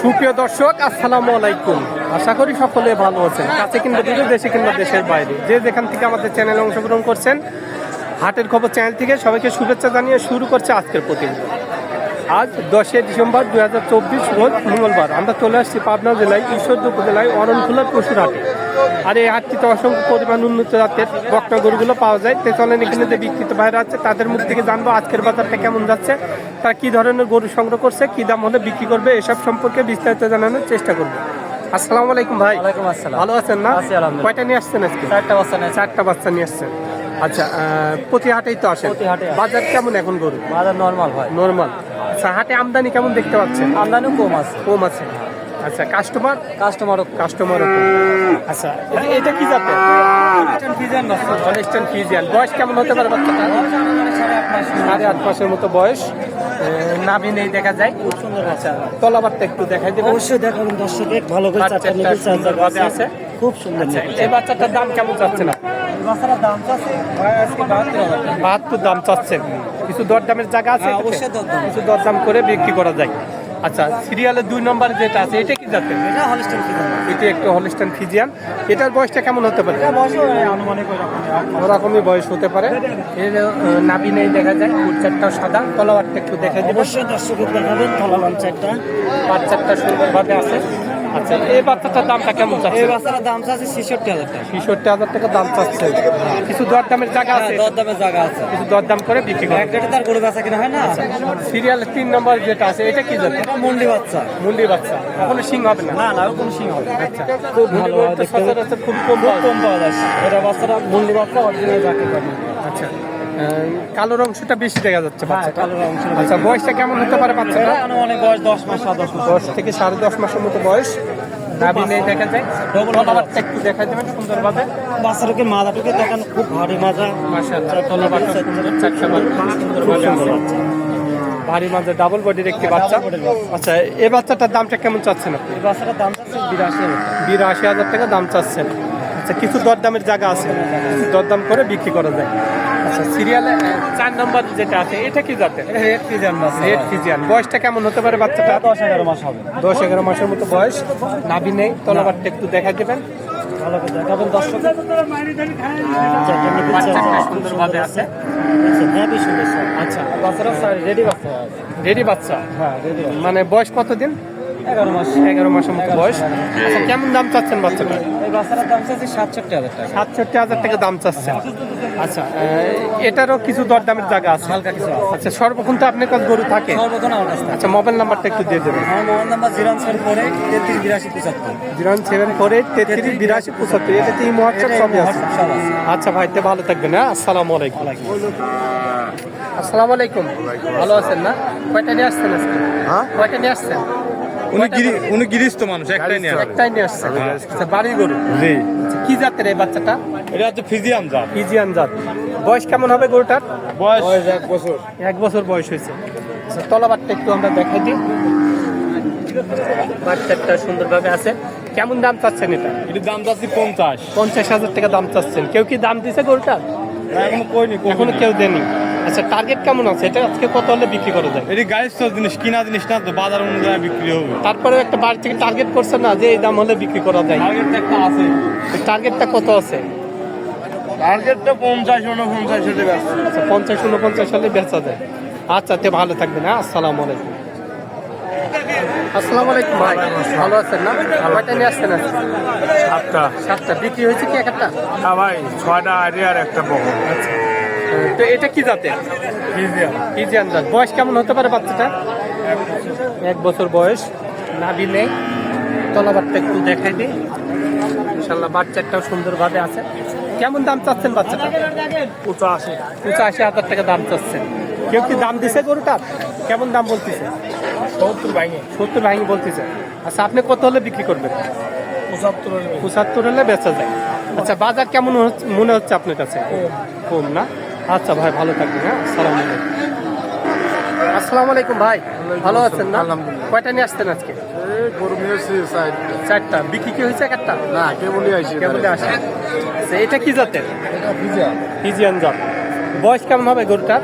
সুপ্রিয় দর্শক, আসসালামু আলাইকুম। আশা করি সকলে ভালো আছেন, কাছে কিংবা দূরে, দেশে কিংবা দেশের বাইরে। যে যেখান থেকে আমাদের চ্যানেলে অংশগ্রহণ করছেন, হাটের খবর চ্যানেল থেকে সবাইকে শুভেচ্ছা জানিয়ে শুরু করছে আজকের প্রতিদিন আজ দশই ডিসেম্বর দু হাজার চব্বিশ মঙ্গলবার। আমরা চলে আসছি পাবনা জেলায়, ঈশ্বরদী উপজেলায়, অরণখোলার পশুর হাটে। আর এই হাটটিতে অসংখ্য পরিমাণ উন্নত জাতের বকনা গরুগুলো পাওয়া যায়। তো চলেন এখানে যে বিক্রিত বাইরে আছে তাদের মুখ থেকে জানব আজকের বাজারটা কেমন যাচ্ছে। তারা কি ধরনের গরু সংগ্রহ করছে কি দাম হলে বিক্রি করবে এসব সম্পর্কে বিস্তারিত জানানোর চেষ্টা করব। আসসালামু আলাইকুম ভাই। আসসালাম। ভালো আছেন না? কয়টা নিয়ে আসছেন আজকে? চারটা বাচ্চা নেই চারটা বাচ্চা নিয়ে আসছেন। আচ্ছা প্রতি হাটেই তো আসেন। বাজার কেমন এখন গরু? বাজার নর্মাল হয় নর্মাল আচ্ছা হাটে আমদানি কেমন দেখতে পাচ্ছেন? আমদানিও কম আছে। কম আছে। আচ্ছা কাস্টমার কাস্টমারও কাস্টমার আচ্ছা এটা- কি যাতে অনেস্টান ফিজিয়ান বয়স কেমন হতে পারে বাচ্চাটা সাড়ে আট মাসের মতো বয়স। নাভি নেই দেখা যায়। আচ্ছা তলাবারটা একটু দেখাই দেবেন। অবশ্যই দেখাবেন দর্শকের ভালো করে চারটা নিতে চার সুন্দর ভাবে আছে। খুব সুন্দর আচ্ছা এই বাচ্চাটার দাম কেমন যাচ্ছে না বাহাত্তর। দাম চাচ্ছেন। কিছু দরদামের জায়গা আছে হ্যাঁ, অবশ্যই। কিছু দরদাম করে বিক্রি করা যায়। আচ্ছা সিরিয়ালের দুই নম্বর যেটা আছে এটা কি যাতে এটা হলিস্টান ফিজিয়ান এটা একটু হলিস্টান ফিজিয়ান এটার বয়সটা কেমন হতে পারে? আনুমানিক ওরকমই বয়স হতে পারে। এর নাবি নাভি নেই দেখা যায় চারটা সাদা। তলাবারটা একটু দেখা যায় অবশ্যই দর্শক দেখাবেন তলালাম চারটা। পাঁচ চারটা সুন্দরভাবে আছে। আচ্ছা এই বাচ্চাটার দামটা কেমন এই চাচ্ছে বাচ্চাটার দাম চাচ্ছে ছেষট্টি হাজার টাকা। ছেষট্টি হাজার টাকা দাম চাচ্ছে কিছু দরদামের জায়গা আছে? হ্যাঁ, দরদামের জায়গা আছে। কিছু দরদাম করে বিক্রি করে এক গাড়ি তার গরু বেচা কিনা হয় না? সিরিয়ালের তিন নম্বর যেটা আছে এটা কি এটা মন্ডি বাচ্চা। মুন্ডি বাচ্চা। এখনও সিং হবে না? না না কোনো সিং হবে। আচ্ছা খুব ভালো। সচরাচর খুব কম। কম পাওয়া যায়। এটা বাচ্চাটা মন্ডি বাচ্চা অরিজিনাল যাকে আচ্ছা। কালোর অংশটা বেশি দেখা যাচ্ছে হ্যাঁ। আচ্ছা বয়সটা কেমন হতে পারে বাচ্চাটা? আনুমানিক বয়স দশ মাস দশ মাস। দশ থেকে সাড়ে দশ মাসের মতো বয়স। নেই দেখা যায়। তলাবারটা একটু দেখা সুন্দরভাবে। বাচ্চাটাকে দেখান খুব ভারী মাজা। ভারী ডাবল বডির একটি বাচ্চা। আচ্ছা এই বাচ্চাটার দামটা কেমন চাচ্ছেন আপনি? এই বাচ্চাটার দাম চাচ্ছে বিরাশি বিরাশি হাজার টাকা দাম চাচ্ছেন। আচ্ছা কিছু দরদামের জায়গা আছে। দরদাম করে বিক্রি করা যায়। আচ্ছা সিরিয়ালে চার নম্বর যেটা আছে এটা কি যাতে রেড বাচ্চা রেড ফিজিয়ান। বয়সটা কেমন হতে পারে বাচ্চাটা দশ এগারো মাস হবে। দশ এগারো মাসের মতো বয়স। নাভি নেই তলাবারটা একটু দেখা দেবেন। ভালো করে দেখাবেন সুন্দরভাবে আছে। হ্যাঁ স্যার আচ্ছা বাচ্চাটা রেডি বাচ্চা। রেডি বাচ্চা? হ্যাঁ রেডি মানে বয়স কতদিন? এগারো মাস এগারো মাসের মতো বয়স। আচ্ছা কেমন দাম চাচ্ছেন বাচ্চাটা? এই বাচ্চাটার দাম চাচ্ছে সাতষট্টি হাজার টাকা। সাতষট্টি হাজার টাকা দাম চাচ্ছেন। আচ্ছা এটারও কিছু দরদামের জায়গা আছে? হালকা কিছু আচ্ছা সর্বক্ষণ তো আপনার কাছে গরু থাকে। সর্বক্ষণ আমার কাছে আচ্ছা মোবাইল নাম্বারটা একটু দিয়ে দেবেন। আমার mobile number zero seven four eight তেত্রিশ বিরাশি পঁচাত্তর। জিরো সেভেন ফোর এইট তেত্রিশ বিরাশি পঁচাত্তর। এটাতে এই সবই আছে। আচ্ছা ভাই তে ভালো থাকবেন হ্যাঁ? আসসালামু আলাইকুম। আসসালামু আলাইকুম। ভালো আছেন না? কয়টা নিয়ে আসছেন আজকে? হ্যাঁ? কয়টা নিয়ে আসছেন? উনি গিরি উনি গিরিস্ত মানুষ একটাই নিয়ে একটাই নিয়ে আসছেন আচ্ছা বাড়ি গরু? জি। কি জাতের এই বাচ্চাটা? এটা হচ্ছে ফিজিয়াম জাত। ফিজিয়ান জাত। বয়স কেমন হবে গরুটার? বয়স এক বছর। এক বছর বয়স হয়েছে। আচ্ছা তলাবারটা একটু আমরা দেখাই দিই। বাচ্চাটা সুন্দরভাবে আছে। কেমন দাম চাচ্ছেন এটা? এটির দাম যাচ্ছে পঞ্চাশ। পঞ্চাশ হাজার টাকা দাম চাচ্ছেন। কেউ কি দাম দিছে গরুটার? এখনও কইনি। এখনও কেউ দেয়নি। আচ্ছা টার্গেট কেমন আছে? এটা আজকে কত হলে বিক্রি করা যায়? এটি গাড়ির সব জিনিস কিনা জিনিস না তো বাজার অনুযায়ী বিক্রি হবে। তারপরে একটা বাড়ি থেকে টার্গেট করছে না যে এই দাম হলে বিক্রি করা যায়? টার্গেট একটা আছে। টার্গেটটা কত আছে? টার্গেটটা পঞ্চাশ উনপঞ্চাশ হতে ব্যস্ত আচ্ছা পঞ্চাশ উনপঞ্চাশ হলে বেচা যায়। আচ্ছা তে ভালো থাকবেন হ্যাঁ আসসালামু আলাইকুম। আসসালামু আলাইকুম ভাই ভালো আছেন না? কয়টা নিয়ে আসছেন সাতটা। সাতটা। বিক্রি হয়েছে কি একটা? হ্যাঁ ভাই ছয়টা আইডিয়ার একটা বড় আচ্ছা। তো এটা কি জাতে ফিজিয়াম ইজিয়ান জাত। বয়স কেমন হতে পারে বাচ্চাটা? এক বছর। বয়স। নাভি নেই। তলাবারটা একটু দেখাই দিই। ইনশাল্লাহ বাচ্চাটাও সুন্দরভাবে আছে। কেমন দাম চাচ্ছেন বাচ্চাটা? পঁচাশি। পঁচাশি হাজার টাকা দাম চাচ্ছেন। কেউ কি দাম দিছে গরুটার কেমন দাম বলতেছে? সত্তর ভাঙে। সত্তর ভাঙি বলতেছে। আচ্ছা আপনি কত হলে বিক্রি করবেন? পঁচাত্তর পঁচাত্তর হলে বেচা যায়। আচ্ছা বাজার কেমন মনে হচ্ছে আপনার কাছে? কম না? আচ্ছা ভাই ভালো থাকবেন হ্যাঁ? আসসালামু আলাইকুম। আসসালামু আলাইকুম ভাই ভালো আছেন না? আলহামদুলিল্লাহ। কয়টা নিয়ে আসতেন আজকে? চারটা। বিক্রি কি হয়েছে একটা? না কেবলই আইছি কেবলে আসে। আচ্ছা, এটা কি জাতের? ফিজিয়ান জাত। বয়স কেমন হবে গরুটার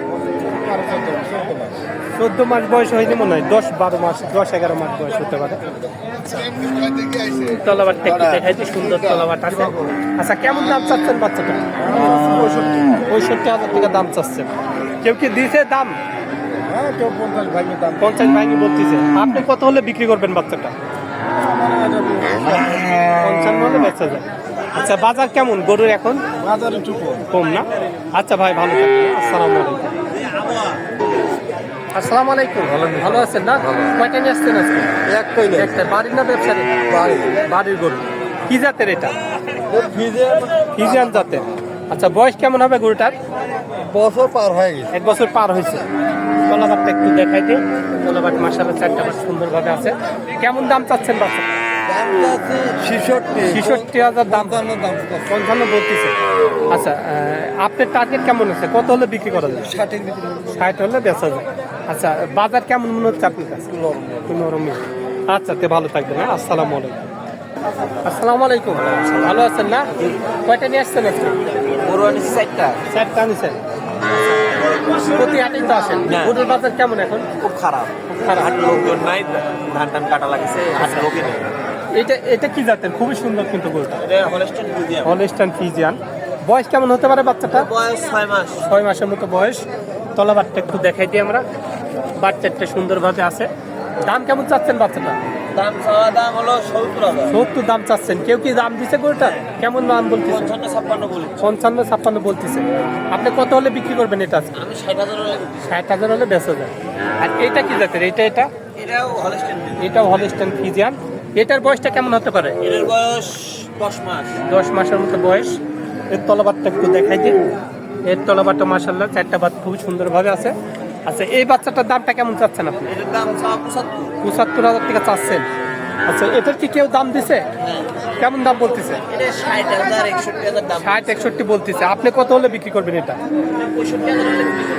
চোদ্দ মাস বয়স হয়নি মনে হয় দশ বারো মাস দশ এগারো মাস বয়স হতে পারে। তলাবারটা একটু দেখাইতে সুন্দর তলাবার আছে। আচ্ছা কেমন দাম চাচ্ছেন বাচ্চাটা? পঁয়ষট্টি। পঁয়ষট্টি হাজার টাকা দাম চাচ্ছেন। কেউ কি দিয়েছে দাম? পঞ্চাশ ভাঙি বলতেছে। আপনি কত হলে বিক্রি করবেন বাচ্চাটা? পঞ্চান্ন হলে বেচা যায়। আচ্ছা বাজার কেমন? গরুর এখন? বাজার একটু কম। না? আচ্ছা ভাই ভালো থাকবেন। আসসালামু আলাইকুম। আসসালামু আলাইকুম। ভালো আছেন? না? কয়টা নিয়ে আসছেন আজকে? একটাই একটা বাড়ির না ব্যবসায়ী বাড়ির। গরু। কি জাতের এটা? ফিজিয়ান জাতের। আচ্ছা বয়স কেমন হবে গরুটার? বছর পার হয়ে গেছে। এক বছর পার হয়েছে। তলাবারটা একটু দেখাই দিই। তলাবার মাসালা চারটা বার সুন্দরভাবে আছে। কেমন দাম চাচ্ছেন বাচ্চা ছিষট্টি। হাজার দাম। পঞ্চান্ন বলতেছে। আচ্ছা আপনার টার্গেট কেমন আছে? কত হলে বিক্রি করা যায় ষাটের ভিতরে ষাট হলে বেচা যায় আচ্ছা বাজার কেমন মনে হচ্ছে আপনার কাছে? আচ্ছা তে ভালো থাকবেন হ্যাঁ? আসসালামু আলাইকুম। আসসালামু আলাইকুম। ভালো আছেন না? কয়টা নিয়ে আসছেন আজকে? গরু চারটা। চারটা আনিছেন? প্রতি তো আসেন। গরুর বাজার কেমন এখন? খুব খারাপ। খুব খারাপ। হাট লোকজন নাই ধান টান কাটা লাগছে হাট লোকে নেই। এটা এটা কি জাতের? খুবই সুন্দর কিন্তু গরুটা। Holstein Friesian. বয়স কেমন হতে পারে বাচ্চাটা? বয়স ছয় মাস। ছয় মাসের মতো বয়স। তলাবারটা একটু দেখাই দিই আমরা। বাচ্চাটা সুন্দরভাবে আছে। দাম কেমন চাচ্ছেন বাচ্চাটা? দাম চাওয়া দাম হলো সত্তর হাজার। সত্তর দাম চাচ্ছেন। কেউ কি দাম দিছে গরুটা? কেমন দাম বলতেছে? পঞ্চান্ন ছাপ্পান্ন বলি পঞ্চান্ন ছাপ্পান্ন বলতেছে। আপনি কত হলে বিক্রি করবেন এটা আমি ষাট হাজার হলে ষাট হাজার হলে বেচা যায়। আর এটা কি জাতের? এটা এটা? এটাও হলস্টেন এটাও হলস্টান ফিজিয়ান এটার বয়সটা কেমন হতে পারে? এটার বয়স দশ মাস। দশ মাসের মতো বয়স। এর তলাবারটা একটু দেখাই দিন এর তলাবারটা মাসাল্লাহ চারটা বাদ খুবই সুন্দরভাবে আছে। আচ্ছা এই বাচ্চাটার দামটা কেমন চাচ্ছেন আপনি? এটার দাম পঁচাত্তর। পঁচাত্তর হাজার টাকা চাচ্ছেন। আচ্ছা এটার কি কেউ দাম দিছে? কেমন দাম বলতেছে? ষাট একষট্টি বলতেছে। আপনি কত হলে বিক্রি করবেন এটা?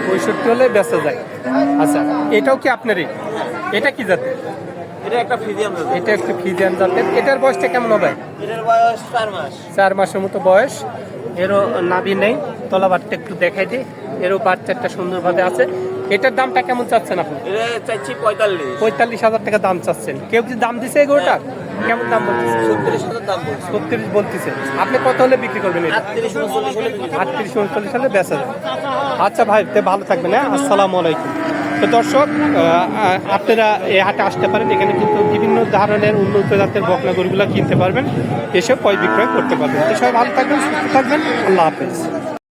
পঁয়ষট্টি হলে বেচা যায়। আচ্ছা এটাও কি আপনারই? এটা কি জাতের? এটা একটা ফিজিয়াম এটা একটু ফিজিয়ান জাতের। এটার বয়সটা কেমন হবে? এটার বয়স চার মাস। চার মাসের মতো বয়স। এরও নাভি নেই। তলাবারটা একটু দেখাই দিই। এরও বাচ্চাটা সুন্দরভাবে আছে। এটার দামটা কেমন চাচ্ছেন আপনি? চাইছি পঁয়তাল্লিশ। পঁয়তাল্লিশ হাজার টাকা দাম চাচ্ছেন। কেউ কি দাম দিছে এই গরুটার? কেমন দাম বলতেছে? ছত্রিশ হাজার দাম বলছি। ছত্রিশ বলতেছে। আপনি কত হলে বিক্রি করবেন আটত্রিশ উনচল্লিশ হলে বেচা যায়। আচ্ছা ভাই তে ভালো থাকবেন হ্যাঁ? আসসালামু আলাইকুম। তো দর্শক আপনারা এই হাটে আসতে পারেন। এখানে কিন্তু ধরনের উন্নত জাতের বকলা গরুগুলো কিনতে পারবেন এসব ক্রয় বিক্রয় করতে পারবেন। তো সবাই ভালো থাকবেন, সুস্থ থাকবেন, আল্লাহ হাফেজ।